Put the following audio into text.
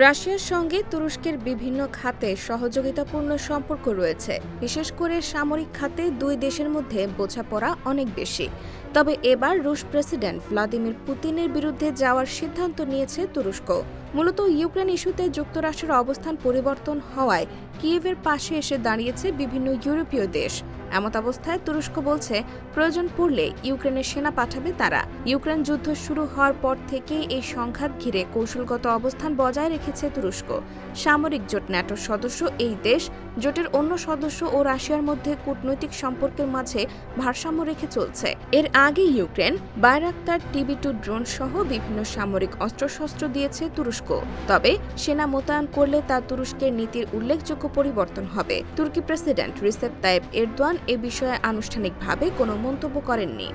রাশিয়ার সঙ্গে তুরস্কের বিভিন্ন খাতে সহযোগিতাপূর্ণ সম্পর্ক রয়েছে। বিশেষ করে সামরিক খাতে দুই দেশের মধ্যে বোঝাপড়া অনেক বেশি। তবে এবার রুশ প্রেসিডেন্ট ভ্লাদিমির পুতিনের বিরুদ্ধে যাওয়ার সিদ্ধান্ত নিয়েছে তুরস্ক। মূলত ইউক্রেন ইস্যুতে যুক্তরাষ্ট্রের অবস্থান পরিবর্তন হওয়ায় কিয়েভের পাশে এসে দাঁড়িয়েছে বিভিন্ন ইউরোপীয় দেশ। এমত অবস্থায় তুরস্ক বলছে, প্রয়োজন পড়লে ইউক্রেনের সেনা পাঠাবে তারা। ইউক্রেন যুদ্ধ শুরু হওয়ার পর থেকেই এই সংঘাত ঘিরে কৌশলগত অবস্থান বজায় রেখেছে তুরস্ক। সামরিক জোট ন্যাটোর সদস্য এই দেশ, জোটের অন্য সদস্য ও রাশিয়ার মধ্যে কূটনৈতিক সম্পর্কের মাঝে ভারসাম্য রেখে চলছে। এর আগে Ukraine Bayraktar TB two drone সহ বিভিন্ন সামরিক অস্ত্রশস্ত্র দিয়েছে তুরস্ক। তবে সেনা মোতায়েন করলে তা তুরস্কের নীতির উল্লেখযোগ্য পরিবর্তন হবে। তুর্কি প্রেসিডেন্ট রিসেপ তাইব এরদোয়ান এ বিষয়ে আনুষ্ঠানিকভাবে কোনো মন্তব্য করেননি।